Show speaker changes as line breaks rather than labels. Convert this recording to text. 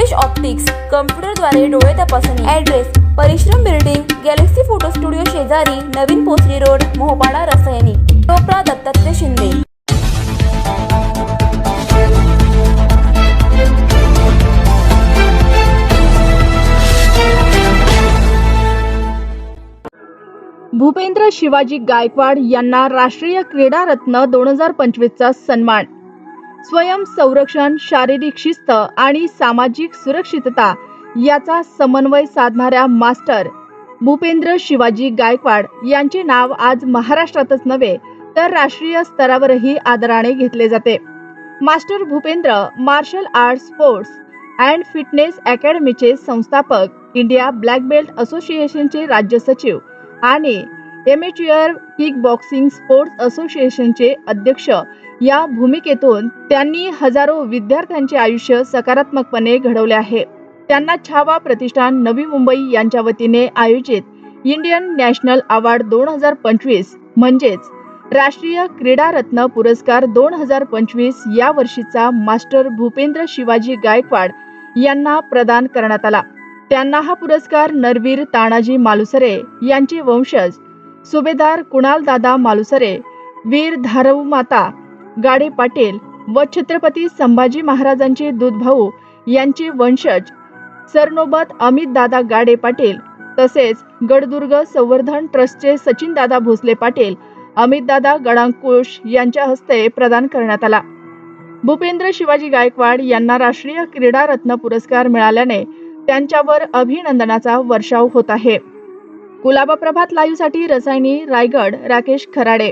Naresh optics कम्प्युटरद्वारे डोळे तपासणी. Address परिश्रम बिल्डिंग गॅलेक्सी फोटो स्टुडिओ शेजारी नवीन पोचरी रोड मोहपाडा रसायनी. टोपरा दत्तात्रय शिंदे.
भूपेंद्र शिवाजी गायकवाड यांना राष्ट्रीय क्रीडा रत्न दोन हजार पंचवीसचा सन्मान. स्वयं संरक्षण शारीरिक शिस्त आणि सामाजिक सुरक्षितता याचा समन्वय साधणाऱ्या मास्टर भूपेंद्र शिवाजी गायकवाड यांचे नाव आज महाराष्ट्रातच नव्हे तर राष्ट्रीय स्तरावरही आदराने घेतले जाते. Master Bhupendra martial art sports and fitness अकॅडमीचे संस्थापक इंडिया ब्लॅक बेल्ट असोसिएशनचे राज्य सचिव आणि एमेच्युअर किक बॉक्सिंग स्पोर्ट्स असोसिएशनचे अध्यक्ष या भूमिकेतून त्यांनी हजारो विद्यार्थ्यांचे आयुष्य सकारात्मकपणे घडवले आहे. त्यांना छावा प्रतिष्ठान नवी मुंबई यांच्या वतीने आयोजित इंडियन नॅशनल अवॉर्ड दोन हजार पंचवीस म्हणजेच राष्ट्रीय क्रीडा रत्न पुरस्कार दोन हजार पंचवीस या वर्षीचा मास्टर भूपेंद्र शिवाजी गायकवाड यांना प्रदान करण्यात आला. त्यांना हा पुरस्कार नरवीर तानाजी मालुसरे यांचे वंशज सुभेदार कुणाल दादा मालुसरे वीर धारवमाता गाडे पाटील व छत्रपती संभाजी महाराजांचे दूध भाऊ यांचे वंशज सरनोबत अमितदादा गाडे पाटील तसेच गडदुर्ग संवर्धन ट्रस्टचे सचिनदादा भोसले पाटील अमितदादा गडांकुश यांच्या हस्ते प्रदान करण्यात आला. भूपेंद्र शिवाजी गायकवाड यांना राष्ट्रीय क्रीडा रत्न पुरस्कार मिळाल्याने त्यांच्यावर अभिनंदनाचा वर्षाव होत आहे. कुलाबा प्रभात लाईव्हसाठी रसायनी रायगड राकेश खराडे